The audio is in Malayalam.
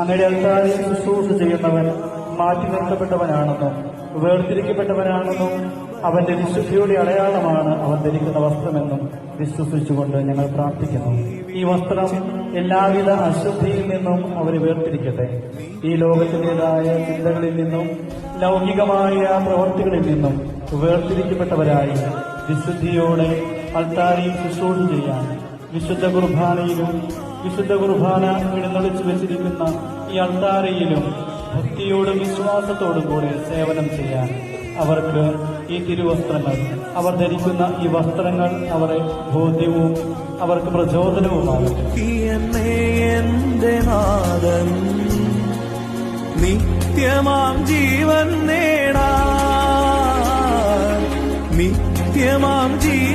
അങ്ങയുടെ അൽത്താരിൽ ശുശ്രൂഷ ചെയ്യുന്നവൻ മാറ്റി നിർത്തപ്പെട്ടവനാണെന്നും വേർതിരിക്കപ്പെട്ടവനാണെന്നും അവന്റെ വിശുദ്ധിയുടെ അടയാളമാണ് അവൻ ധരിക്കുന്ന വസ്ത്രമെന്നും വിശ്വസിച്ചുകൊണ്ട് ഞങ്ങൾ പ്രാർത്ഥിക്കുന്നു. ഈ വസ്ത്രം എല്ലാവിധ അശുദ്ധിയിൽ നിന്നും അവരെ വേർതിരിക്കട്ടെ. ഈ ലോകത്തിന്റെതായ ചിന്തകളിൽ നിന്നും ലൗകികമായ പ്രവൃത്തികളിൽ നിന്നും വേർതിരിക്കപ്പെട്ടവരായി വിശുദ്ധിയോടെ അൾത്താരിയിൽ ശുശ്രൂഷ ചെയ്യാൻ വിശുദ്ധ കുർബാനയിലും വിശുദ്ധ കുർബാന എഴുന്നള്ളിച്ചു വെച്ചിരിക്കുന്ന ഈ അൾത്താരയിലും ഭക്തിയോടും വിശ്വാസത്തോടും കൂടെ സേവനം ചെയ്യാൻ അവർക്ക് ഈ തിരുവസ്ത്രങ്ങൾ അവർ ധരിക്കുന്ന ഈ വസ്ത്രങ്ങൾ അവരെ ബോധ്യവും അവർക്ക് പ്രചോദനവുമാണ് നിത്യമാം ജീവൻ നേടാ നിത്യമാം ജീവൻ